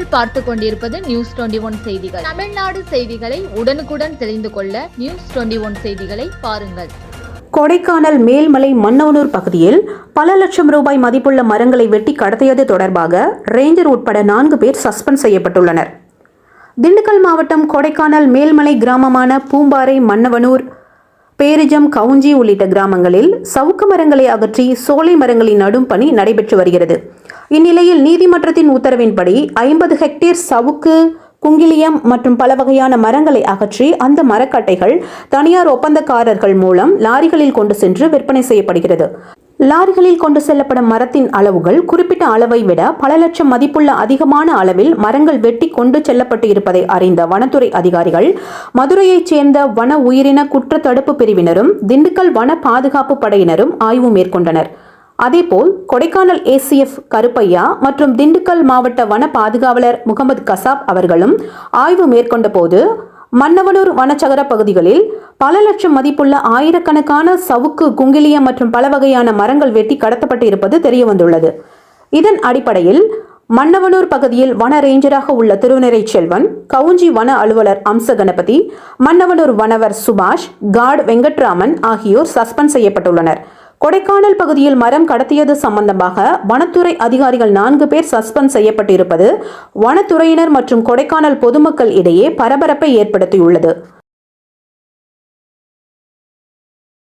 நீங்கள் பார்த்து கொண்டிருப்பது நியூஸ் டுவெண்டி ஒன் செய்திகள். தமிழ்நாடு செய்திகளை உடனுக்குடன் தெரிந்து கொள்ள நியூஸ் டுவெண்டி ஒன் செய்திகளை பாருங்கள். கொடைக்கானல் மேல்மலை மன்னவனூர் பகுதியில் பல லட்சம் ரூபாய் மதிப்புள்ள மரங்களை வெட்டி கடத்தியது தொடர்பாக ரேஞ்சர் உட்பட நான்கு பேர் சஸ்பெண்ட் செய்யப்பட்டுள்ளனர். திண்டுக்கல் மாவட்டம் கொடைக்கானல் மேல்மலை கிராமமான பூம்பாறை மன்னவனூர் பேரிஜம் கவுஞ்சி உள்ளிட்ட கிராமங்களில் சவுக்கு மரங்களை அகற்றி சோலை மரங்களை நடும் பணி நடைபெற்று வருகிறது. இந்நிலையில் நீதிமன்றத்தின் உத்தரவின்படி ஐம்பது ஹெக்டேர் சவுக்கு குங்கிலியம் மற்றும் பல வகையான மரங்களை அகற்றி அந்த மரக்கட்டைகள் தனியார் ஒப்பந்தக்காரர்கள் மூலம் லாரிகளில் கொண்டு சென்று விற்பனை செய்யப்படுகிறது. லாரிகளில் கொண்டு செல்லப்படும் மரத்தின் அளவுகள் குறிப்பிட்ட அளவை விட பல லட்சம் மதிப்புள்ள அதிகமான அளவில் மரங்கள் வெட்டி கொண்டு செல்லப்பட்டு இருப்பதை அறிந்த வனத்துறை அதிகாரிகள் மதுரையைச் சேர்ந்த வன உயிரின குற்ற தடுப்பு பிரிவினரும் திண்டுக்கல் வன பாதுகாப்பு படையினரும் ஆய்வு மேற்கொண்டனர். அதேபோல் கொடைக்கானல் ஏசிஎஃப் கருப்பையா மற்றும் திண்டுக்கல் மாவட்ட வன பாதுகாவலர் முகமது கசாப் அவர்களும் ஆய்வு மேற்கொண்ட போது மன்னவனூர் வனச்சகர பகுதிகளில் பல லட்சம் மதிப்புள்ள ஆயிரக்கணக்கான சவுக்கு குங்கிலியம் மற்றும் பல வகையான மரங்கள் வெட்டி கடத்தப்பட்டு இருப்பது தெரியவந்துள்ளது. இதன் அடிப்படையில் மன்னவனூர் பகுதியில் வன ரேஞ்சராக உள்ள திருநிறை செல்வன் கவுஞ்சி வன அலுவலர் அம்ச கணபதி மன்னவனூர் வனவர் சுபாஷ் காட் வெங்கட்ராமன் ஆகியோர் சஸ்பெண்ட் செய்யப்பட்டுள்ளனர். கொடைக்கானல் பகுதியில் மரம் கடத்தியது சம்பந்தமாக வனத்துறை அதிகாரிகள் நான்கு பேர் சஸ்பெண்ட் செய்யப்பட்டிருப்பது வனத்துறையினர் மற்றும் கொடைக்கானல் பொதுமக்கள் இடையே பரபரப்பை ஏற்படுத்தியுள்ளது.